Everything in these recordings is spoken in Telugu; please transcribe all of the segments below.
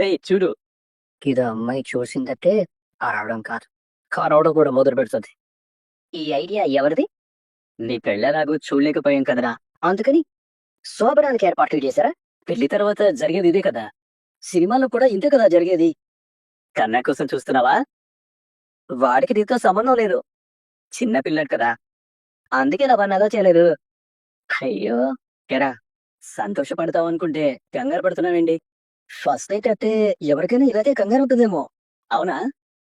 రే చూడు. ఇది అమ్మాయి చూసిందంటే అరవడం కాదు. కరవడం కూడా మొదలు పెడుతుంది. ఈ ఐడియా ఎవరిది? నీ పెళ్ళలాగూ చూడలేకపోయాం కదరా. అందుకని శోభనానికి ఏర్పాట్లు చేశారా? పెళ్ళి తర్వాత జరిగేది ఇదే కదా. సినిమాలో కూడా ఇంతే కదా జరిగేది. కన్నా కోసం చూస్తున్నావా? వాడికి నీతో సంబంధం లేదు. చిన్న పిల్లడు కదా. అందుకే రవాణాగా చేయలేదు. అయ్యో ఎరా సంతోషపడతావు అనుకుంటే కంగారు పడుతున్నావేంటి? ఫస్ట్ నైట్ అంటే ఎవరికైనా ఇలాగే కంగారు ఉంటుందేమో. అవునా?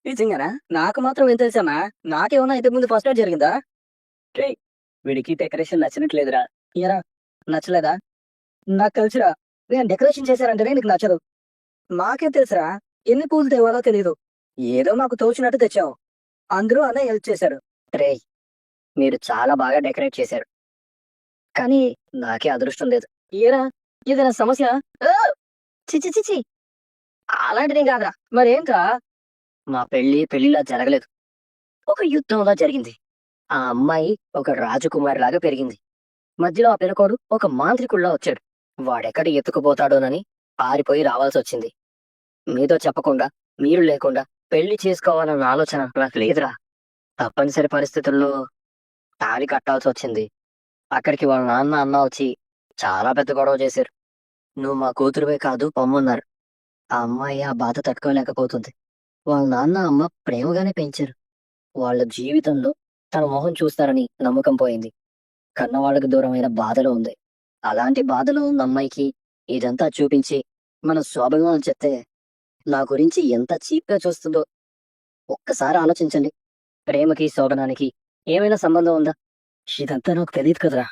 నిజంగానా? నాకు మాత్రం ఏం తెలుసమ్మా నాకేమన్నా ఇంతకు ముందు ఫస్ట్ నైట్ జరిగిందా? రే వీడికి డెకరేషన్ నచ్చినట్లేదురా. ఎరా నచ్చలేదా? నాకు తెలుసురా నేను డెకరేషన్ చేశారంటేనే నీకు నచ్చదు. మాకేం తెలుసురా ఎన్ని పూలు తేవాలో తెలియదు ఏదో మాకు తోచినట్టు తెచ్చావు. అందరూ అన్నయ్య హెల్ప్ చేశారు. రే మీరు చాలా బాగా డెకరేట్ చేశారు. కానీ నాకే అదృష్టం లేదు. ఏరా ఏదైనా సమస్య ఆ! చిచి చిచి అలాంటిది కాదురా. మరేంట్రా? మా పెళ్ళి పెళ్ళిలా జరగలేదు. ఒక యుద్ధంలా జరిగింది. ఆ అమ్మాయి ఒక రాజకుమారి లాగా పెరిగింది. మధ్యలో ఆ పిల్లకోడు ఒక మాంత్రికుల్లా వచ్చాడు. వాడెక్కడ ఎత్తుకుపోతాడోనని పారిపోయి రావాల్సి వచ్చింది మీతో చెప్పకుండా మీరు లేకుండా పెళ్ళి చేసుకోవాలన్న ఆలోచన నాకు లేదురా. తప్పనిసరి పరిస్థితుల్లో తాళి కట్టాల్సి వచ్చింది అక్కడికి వాళ్ళ నాన్న అన్న వచ్చి చాలా పెద్ద గొడవ చేశారు. నువ్వు మా కూతురువే కాదు పొమ్మన్నారు. ఆ అమ్మాయి ఆ బాధ తట్టుకోలేకపోతుంది. వాళ్ళ నాన్న అమ్మ ప్రేమగానే పెంచారు. వాళ్ళ జీవితంలో తన మొహం చూస్తారని నమ్మకం పోయింది. కన్నవాళ్ళకు దూరమైన బాధలో ఉంది. అలాంటి బాధలో ఉన్న అమ్మాయికి ఇదంతా చూపించి మన శోభనం చెప్తే నా గురించి ఎంత చీప్గా చూస్తుందో. ఒక్కసారి ఆలోచించండి. ప్రేమకి శోభనానికి ఏమైనా సంబంధం ఉందా? ఇదంతా నాకు తెలియదు కదరా.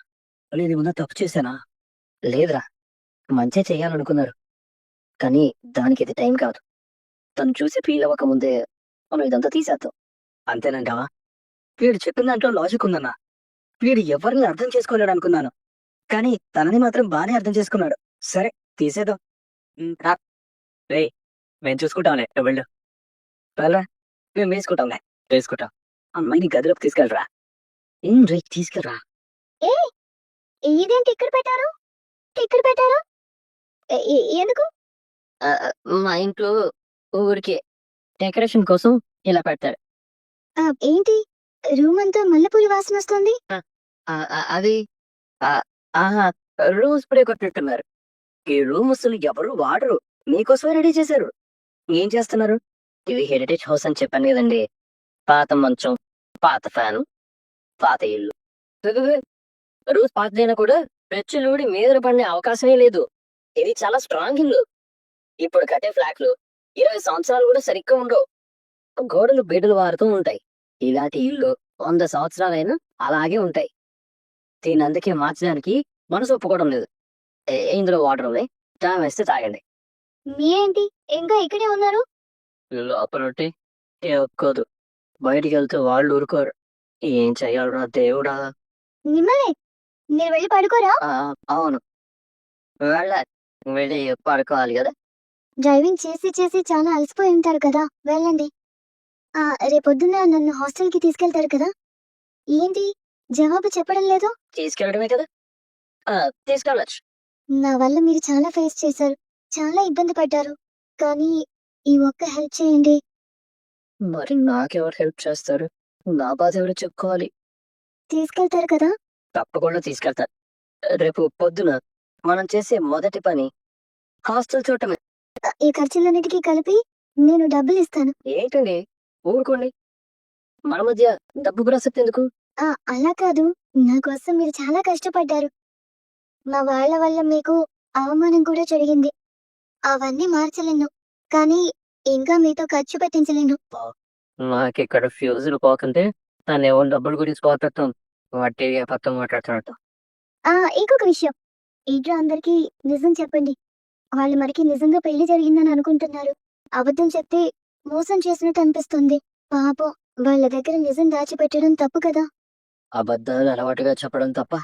నేను ఏమన్నా తప్పు చేశానా? లేదురా. మంచే చేయాలనుకున్నారు. కానీ దానికి ఇది టైం కాదు. తను చూసి ఫీల్ అవ్వక ముందే మనం ఇదంతా తీసేద్దాం. అంతేనంటావా? వీడు చెప్పిన దాంట్లో లాజిక్ ఉందన్నా. వీడు ఎవరిని అర్థం చేసుకోలేడు అనుకున్నాను. కానీ తనని మాత్రం బానే అర్థం చేసుకున్నాడు. సరే తీసేద్దాం. ఉమ్, రా. రేయ్ మేము చూసుకుంటాంలే. నువ్వు వెళ్ళు. వెళ్ళరా? మేము వేసుకుంటాంలే. వేసుకుంటాం. అమ్మాయిని గదిలోకి తీసుకెళ్ళరా? ఏం రే తీసుకెళ్ళరా? ఏ ఇదేంటి ఇక్కడ పెట్టారు? ఇక్కడ పెట్టారు? ఎందుకు? మా ఇంట్లో ఊరికే డెకరేషన్ కోసం ఇలా పెడతారు. ఆ, ఏంటి? రూమ్ అంతా మల్లెపూల వాసన వస్తుంది? అది ఆ, ఆహా, రూమ్ స్ప్రే కొట్టినట్టున్నారు ఈ రూమ్ అసలు ఎవరు వాడరు. మీకోసమే రెడీ చేశారు. ఏం చేస్తున్నారు? ఇది హెరిటేజ్ హౌస్ అని చెప్పాను కదండి. పాత మంచం పాత ఫ్యాన్ పాత ఇల్లు. రోజు పాతదైనా కూడా పెచ్చులూడి మీద పడిన అవకాశమే లేదు. ఇది చాలా స్ట్రాంగ్ ఇల్లు ఇప్పుడు కట్టే ఫ్లాట్లు ఇరవై సంవత్సరాలు కూడా సరిగ్గా ఉండవు. గోడలు బెడ్లు వారుతూ ఉంటాయి. ఇలాంటి ఇల్లు వంద సంవత్సరాలైనా అలాగే ఉంటాయి. దీన్ని అందుకే మార్చడానికి మనసు ఒప్పుకోవడం లేదు. ఇందులో వాటర్ ఉంది. దా వేస్తే తాగండి. మీరేంటి? ఇంకా ఇక్కడే ఉన్నారు? లోపల ఉంటే ఒక్కోదు బయటికి వెళ్తే వాళ్ళు ఊరుకోరు. ఏం చెయ్యాలరా దేవుడా? మిమ్మల్ని? మీరు వెళ్ళి పడుకోరా? అవును. వెళ్ళ వెళ్ళి పడుకోవాలి కదా? డ్రైవింగ్ చేసి చేసి చాలా అలసిపోయి ఉంటారు కదా వెళ్ళండి. ఆ రేపొద్దున నన్ను హాస్టల్కి తీసుకెళ్తారు కదా? ఏంటి? జవాబు చెప్పడం లేదు? తీసుకెళ్ళడమే కదా? తీసుకెళ్ళచ్చు. నా వల్ల మీరు చాలా ఫేస్ చేశారు చాలా ఇబ్బంది పడ్డారు. కానీ ఈ ఒక్క హెల్ప్ చేయండి. మరి నాకెవరు హెల్ప్ చేస్తారు? నా బాధ ఎవరు చెప్పుకోవాలి. తీసుకెళ్తారు కదా? తప్పకుండా తీసుకెళ్తాను రేపు పొద్దున మనం చేసే మొదటి పని హాస్టల్ చూడటమే ఈ ఖర్చులన్నిటికీ కలిపి నేను డబ్బులు ఇస్తాను. ఏంటండి? ఊరుకోండి. మన మధ్య డబ్బు ప్రసక్తి ఎందుకు? ఆ అలా కాదు. నా కోసం మీరు చాలా కష్టపడ్డారు. మా వాళ్ళ వల్ల మీకు అవమానం కూడా జరిగింది. అవన్నీ మార్చలేను. కానీ ఇంకా మీతో ఖర్చు పెట్టించలేను. నాకు ఇక్కడ ఫ్యూజులు పోకుంటే తను ఏమో డబ్బుల గురించి పోతాం వాటి పక్కన మాట్లాడుతున్నాడు. ఆ ఇంకొక విషయం. ఇంట్లో అందరికీ నిజం చెప్పండి. వాళ్ళు మనకి నిజంగా పెళ్ళి జరిగిందని అనుకుంటున్నారు. అబద్ధం చెప్తే మోసం చేసినట్టు అనిపిస్తుంది. పాపం వాళ్ళ దగ్గర నిజం దాచిపెట్టడం తప్పు కదా? అబద్ధాలు అలవాటుగా చెప్పడం తప్ప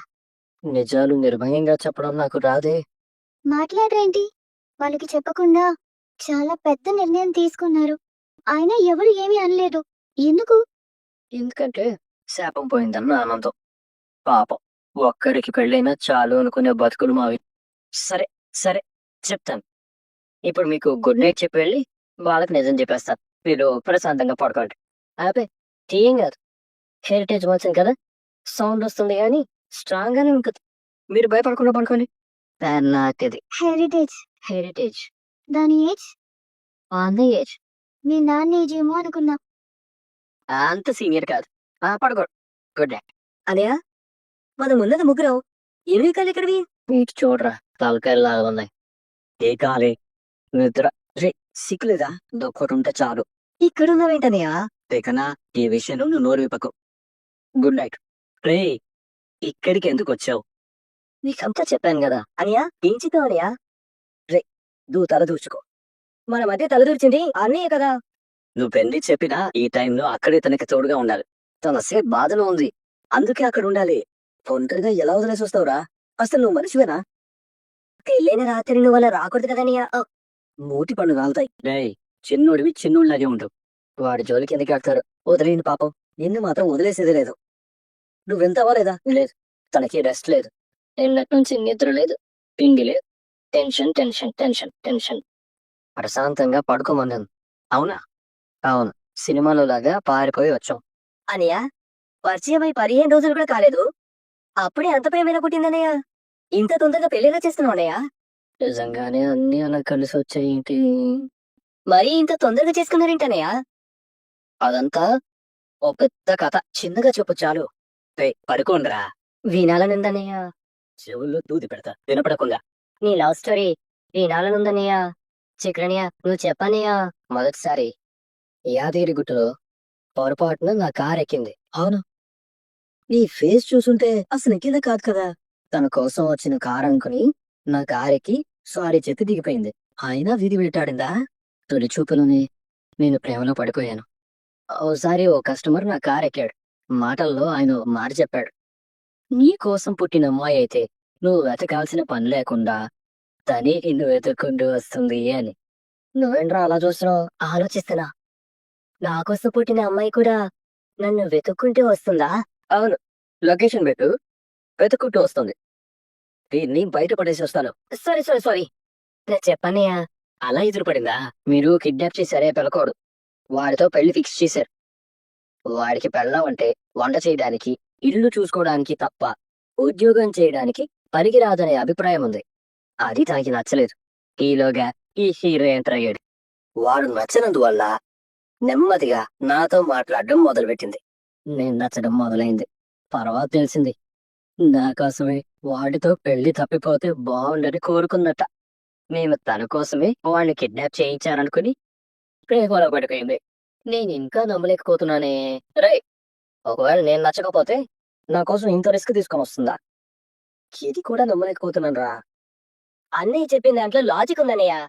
నిజాలు నిర్భయంగా చెప్పడం నాకు రాదే. మాట్లాడరేంటి? వాళ్ళకి చెప్పకుండా చాలా పెద్ద నిర్ణయం తీసుకున్నారు. అయినా ఎవరు ఏమీ అనలేదు. ఎందుకు? ఎందుకంటే శాపం పోయిందన్న ఆనందం. పాపం. ఒక్కడికి పెళ్ళైనా చాలు అనుకునే బతుకులు మావి సరే సరే చెప్తాను. ఇప్పుడు మీకు గుడ్ నైట్ చెప్పి వెళ్ళి వాళ్ళకి నిజం చెప్పేస్తారు మీరు ప్రశాంతంగా పడుకోండి. ఆపే తీయం కాదు. హెరిటేజ్ వచ్చింది కదా? సౌండ్ వస్తుంది కానీ స్ట్రాంగ్ గానే ఉంటుంది. మీరు భయపడకుండా పడుకోండి. నాటిది హెరిటేజ్ హెరిటేజ్ దాని ఏజ్ ఆన్ ఏజ్ మీ నాన్న ఏజ్ ఏమో అనుకున్నా. అంత సీనియర్ కాదు. ఆ పడుకోడు. గుడ్ నైట్ అదేయా మన ముందర ముగ్గురు ఎన్ని కాలు ఇక్కడివి ఇటు చూడరా తలకాయలు లాగా ఉన్నాయి ఏ కాలే నిద్ర రే సిక్కులేదా దొక్కటి ఉంటే చాలు ఇక్కడ ఉన్నావేంటనయ్యా లేకనా ఈ విషయంలో నువ్వు నోరు విప్పకు గుడ్ నైట్ రే ఇక్కడికి ఎందుకు వచ్చావు నీకంతా చెప్పాను కదా అనియా ఏం చెప్పావు అనియా రే దూ తల దూచుకో మన మధ్య తల దూర్చింది అన్నయ్య కదా నువ్వెన్ని చెప్పినా ఈ టైంలో అక్కడే తనకి తోడుగా ఉండాలి తన సేపు బాధలో ఉంది అందుకే అక్కడ ఉండాలి ఒంటరిగా ఎలా వదిలేసి వస్తావురా అసలు నువ్వు మనిషివేనా? పెళ్ళైన రాత్రి నువ్వు అలా రాకూడదు కదనియా మూటి పళ్ళు రాలుతాయి రేయ్ చిన్నోడివి చిన్నోళ్ళలాగే ఉండు వాడి జోలికి ఎందుకు ఆడతారు వదిలేని పాపం. నిన్ను మాత్రం వదిలేసేది లేదు. నువ్వెంత అవ్వలేదా లేదు. తనకి రెస్ట్ లేదు. నిన్నటి నుంచి నిద్ర లేదు. పిండి లేదు. Tension tension tension tension. ప్రశాంతంగా పడుకోమన్నాను అవునా? అవును. సినిమాలో లాగా పారిపోయి వచ్చాం. అనియా పరిచయం అయి పదిహేను రోజులు కూడా కాలేదు. అప్పుడే అంత ప్రేమైన పుట్టిందనయ్య ఇంత తొందరగా పెళ్ళిగా చేస్తున్నావు అన్నయ్య. నిజంగానే అన్ని అలా కలిసి వచ్చాయేంటి? మరి ఇంత తొందరగా చేసుకున్నారేంటనయ్య అదంతా ఓ పెద్ద కథ. చిన్నగా చెప్పు చాలు. పడుకోండిరా. వినాలనుందనయ్య చెవుల్లో దూది పెడతా. వినపడకుండా. నీ లవ్ స్టోరీ వినాలనుందనయ్య చిక్రనియా నువ్వు చెప్పనయ్యా మొదటిసారి యాదగిరి గుట్టలో పొరపాటున నా కార్ ఎక్కింది అవును. నీ ఫేస్ చూసుంటే అసలు ఎక్కిందే కాదు కదా. తన కోసం వచ్చిన కార్ అనుకుని నా కార్ సారీ చెప్పి దిగిపోయింది. అయినా వీధి వెంటాడిందా తొలి చూపులోనే నేను ప్రేమలో పడిపోయాను. ఓసారి ఓ కస్టమర్ నా కార్ ఎక్కాడు. మాటల్లో ఆయన ఓ మాట చెప్పాడు. నీ కోసం పుట్టిన అమ్మాయి అయితే నువ్వు వెతకాల్సిన పని లేకుండా తనే నిన్ను వెతుక్కుంటూ వస్తుంది అని. నువ్వేంట్రా అలా చూస్తున్నావు? ఆలోచిస్తున్నా. నా కోసం పుట్టిన అమ్మాయి కూడా నన్ను వెతుక్కుంటూ వస్తుందా? అవును. లొకేషన్ పెట్టు. వెతుక్కుంటూ వస్తుంది. దీన్ని బయట పడేసి వస్తాను. Sorry sorry sorry. నేను చెప్పనయ్యా అలా ఎదురుపడిందా? మీరు కిడ్నాప్ చేశారే పిలకోడు వాడితో పెళ్ళి ఫిక్స్ చేశారు. వాడికి పెళ్ళం అంటే వంట చేయడానికి ఇల్లు చూసుకోవడానికి తప్ప ఉద్యోగం చేయడానికి పనికిరాదనే అభిప్రాయం ఉంది. అది తనకి నచ్చలేదు. ఈలోగా ఈ హీరో ఎంటర్ అయ్యాడు. వాడు నచ్చనందువల్ల నెమ్మదిగా నాతో మాట్లాడడం మొదలుపెట్టింది. నేను నచ్చడం మొదలైంది. తర్వాత తెలిసింది. నా కోసమే వాడితో పెళ్ళి తప్పిపోతే బాగుండని కోరుకుందట మేము తన కోసమే వాడిని కిడ్నాప్ చేయించారనుకుని ప్రేమలో పడిపోయింది. నేను ఇంకా నమ్మలేకపోతున్నానే. రే ఒకవేళ నేను నచ్చకపోతే నా కోసం ఇంత రిస్క్ తీసుకొని వస్తుందా? ఇది కూడా నమ్మలేకపోతున్నాను రా అన్నయ్య చెప్పిన దాంట్లో లాజిక్ ఉందన్నయ్య.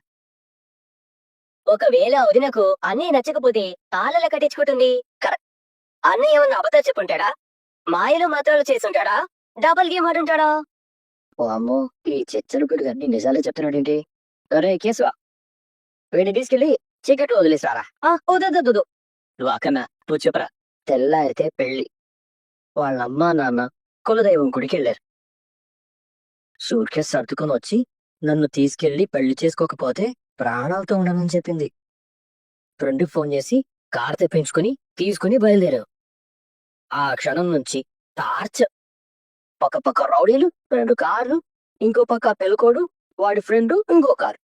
ఒకవేళ వదినకు అన్నయ్య నచ్చకపోతే తాళలా కట్టించుకుంటుంది. అన్నయ్య ఏమన్నా అబద్ధాలు చెప్పుంటాడా? మాయలు మాత్రాలు చేసుంటాడా డబల్ గేమ్ ఆడుంటాడా? ఓ అమ్మో ఈ చెచ్చరుకుడు అన్ని నిజాలే చెప్తున్నాడేంటి? అరే కేసువా వీడిని తీసుకెళ్ళి చీకటి వదిలేసారా వద్దు నువ్వు అక్కన నువ్వు చెప్పరా. తెల్లారితే పెళ్ళి వాళ్ళ అమ్మా నాన్న కులదైవం గుడికెళ్ళారు సర్దుకొని వచ్చి నన్ను తీసుకెళ్ళి పెళ్ళి చేసుకోకపోతే ప్రాణాలతో ఉండనని చెప్పింది. ఫ్రెండ్ ఫోన్ చేసి కార్ తెప్పించుకుని తీసుకుని బయలుదేరావు ఆ క్షణం నుంచి టార్చ్. పక్క పక్క రౌడీలు రెండు కార్లు ఇంకో పక్క పెళ్ళకోడు వాడి ఫ్రెండ్ ఇంకో కారు.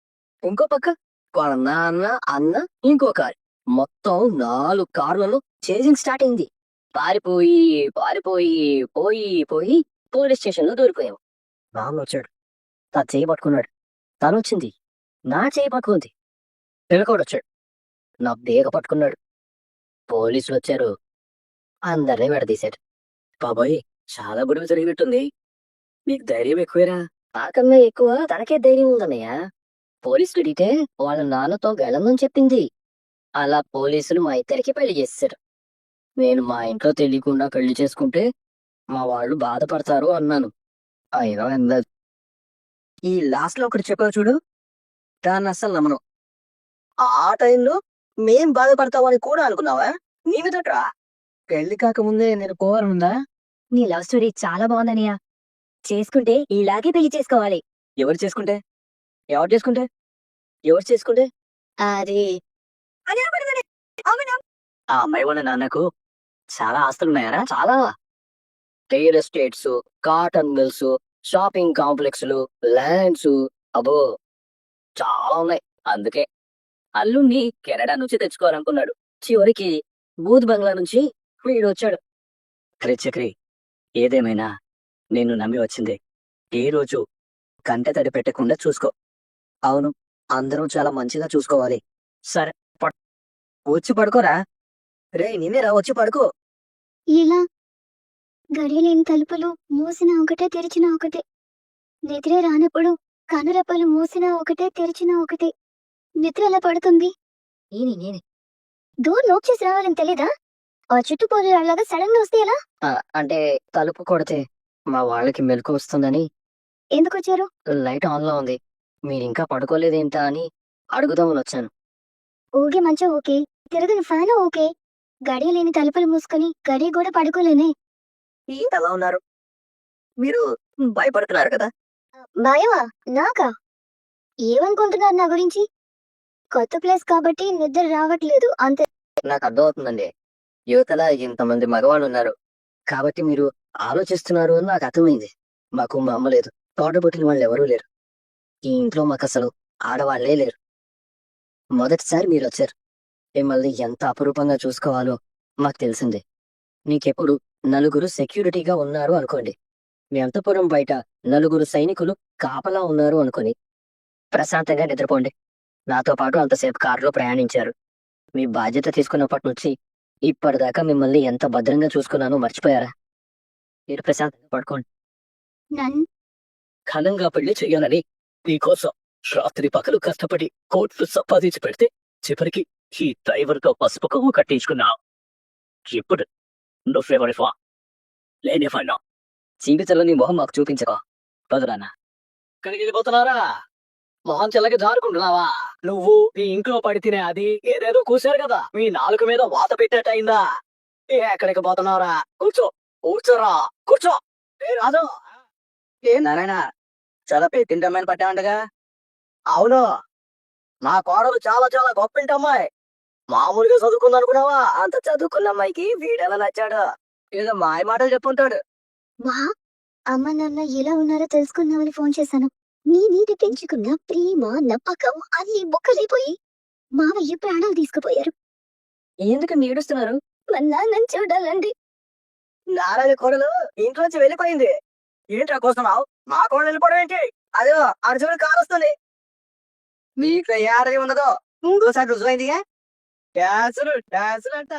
ఇంకో పక్క వాళ్ళ నాన్న అన్న ఇంకో కారు. మొత్తం నాలుగు కార్లలో చేజింగ్ స్టార్ట్ అయింది. పారిపోయి పారిపోయి పోయి పోయి పోలీస్ స్టేషన్లో దూరిపోయాం. రామ్ వచ్చాడు. నా చేయి పట్టుకున్నాడు. తను వచ్చింది. నా చేయి పట్టుకుంది. పిల్లకోడు వచ్చాడు నా దేగ పట్టుకున్నాడు. పోలీసులు వచ్చారు అందరినీ విడదీశాడు బాబోయ్ చాలా గొడవ జరిగినట్టుంది. నీకు ధైర్యం ఎక్కువేరా? నాకన్నా ఎక్కువ తనకే ధైర్యం ఉందన్నయ్య. పోలీసులు అడిగితే వాళ్ళ నాన్నతో గెలమని చెప్పింది. అలా పోలీసులు మా ఇద్దరికి పెళ్ళి చేశారు నేను మా ఇంట్లో తెలియకుండా పెళ్ళి చేసుకుంటే మా వాళ్ళు బాధపడతారు అన్నాను. అయినా అందదు ఈ లాస్ట్లో ఒకటి చెప్పావు చూడు. దాన్ని అస్సలు నమ్మను. ఆ టైంలో మేం బాధపడతామని కూడా అనుకున్నావా? నీ మీదట్రా పెళ్ళి కాకముందే నేను పోవాలనుందా నీ లవ్ స్టోరీ చాలా బాగుందనియా చేసుకుంటే ఇలాగే పెళ్ళి చేసుకోవాలి. ఎవరు చేసుకుంటే? ఎవరు చేసుకుంటే? ఎవరు చేసుకుంటే? అది ఆ అమ్మాయి వాళ్ళ నాన్నకు. చాలా ఆస్తులు ఉన్నాయరా చాలా. Real estates cotton mills shopping కాంప్లెక్స్లు lands అబో చాలా ఉన్నాయి. అందుకే. అల్లుణ్ణి కెనడా నుంచి తెచ్చుకోవాలనుకున్నాడు. చివరికి బూత్ బంగ్లా నుంచి వీడు వచ్చాడు. అరే చక్రి ఏదేమైనా నేను నమ్మి వచ్చింది. ఏ రోజు కంట తడి పెట్టకుండా చూసుకో. అవును అందరూ చాలా మంచిగా చూసుకోవాలి. సరే పడ్- వచ్చి పడుకోరా. రే నిన్నేరా వచ్చి పడుకో. ఇలా గడియలేని తలుపులు మూసిన ఒకటే తెరిచిన ఒకటే. నిద్ర రానప్పుడు కనురెప్పలు మూసిన ఒకటే తెరిచిన ఒకటే. నిద్ర ఎలా పడుతుంది? నేనే నేనే డోర్ లాక్ చేసి రావాలని తెలీదా? ఆ చుట్టుపోలు అలాగా సడన్గా వస్తే ఎలా? అంటే తలుపు కొడితే మా వాళ్ళకి మెలకు వస్తుందని. ఎందుకు వచ్చారు? లైట్ ఆన్లో ఉంది. మీరు ఇంకా పడుకోలేదేంటా అని అడుగుదామని వచ్చాను. ఊగే మంచం ఓకే తిరగని ఫ్యాన్ ఓకే గడియ లేని తలుపులు మూసుకొని గడియ కూడా పడుకోలేనే. ఎలా ఉన్నారు? మీరు భయపడుతున్నారు కదా? భయమా? నాకా? ఏమనుకుంటున్నారు నా గురించి? కొత్త ప్లేస్ కాబట్టి నిద్ర రావట్లేదు అంతే. నాకు అర్థమవుతుందండి. యువతల ఇంతమంది మగవాళ్ళు ఉన్నారు. కాబట్టి మీరు ఆలోచిస్తున్నారు అని నాకు అర్థమైంది. మాకు మా అమ్మ లేదు. తోటబుట్టిన వాళ్ళు ఎవరూ లేరు. ఈ ఇంట్లో మాకు అసలు ఆడవాళ్ళే లేరు. మొదటిసారి మీరు వచ్చారు. మిమ్మల్ని ఎంత అపురూపంగా చూసుకోవాలో మాకు తెలిసింది. నీకెప్పుడు నలుగురు సెక్యూరిటీగా ఉన్నారు అనుకోండి. మీ అంతపురం బయట నలుగురు సైనికులు కాపలా ఉన్నారు అనుకుని ప్రశాంతంగా నిద్రపోండి. నాతో పాటు అంతసేపు కారులో ప్రయాణించారు. మీ బాధ్యత తీసుకున్నప్పటి నుంచి ఇప్పటిదాకా మిమ్మల్ని ఎంత భద్రంగా చూసుకున్నానో మర్చిపోయారా? మీరు ప్రశాంతంగా పడుకోండి. ఘనంగా పెళ్ళి చేయాలని నీకోసం రాత్రి పగలు కష్టపడి కోట్లు సంపాదించి పెడితే చివరికి ఈ డ్రైవర్తో పసుపు కొవ్వు కట్టించుకున్నావు ఇప్పుడు నువ్వెవరిఫా లేనిఫన్నా జీవితంలో నీ మొహం మాకు చూపించకో బదురానా వెళ్ళిపోతున్నారా మొహం చెల్లకి జారుకుంటున్నావా? నువ్వు నీ ఇంట్లో పడి తినే అది ఏదేదో కూశారు కదా. మీ నాలుగు మీద వాత పెట్టేటయిందా ఏ ఎక్కడికి పోతున్నావురా? కూర్చో కూర్చోరా కూర్చో. ఏ రాజు. ఏ నారాయణ చదపి తింటమ్మని పట్టామంటగా అవును. మా కోడలు చాలా చాలా గొప్ప అమ్మాయి మామూలుగా చదువుకుంది అనుకున్నావా అంత చదువుకున్న అమ్మాయికి వీడెలా నచ్చాడు? ఏదో మాయ మాటలు చెప్పుంటాడు. మా అమ్మ నాన్న ఎలా ఉన్నారో తెలుసుకుందామని ఫోన్ చేశాను. నీ నీటి పెంచుకున్న ప్రేమ నమ్మకం అన్ని బొక్కలైపోయి మావయ్య ప్రాణాలు తీసుకుపోయారు. ఎందుకు నీడుస్తున్నారు మా నాన్నని చూడాలండి. నారాయణ కోడలు ఇంట్లో నుంచి వెళ్ళిపోయింది. ఏంట్రా కోస్తున్నావు మా కోడలు వెళ్ళిపోవడం ఏంటి? అదే అర్జునుడు కారు వస్తుంది. మీకు ఏడది ఉన్నదో మూడోసారి రుజువైందిగా? డాన్సులు డాన్సులు అంట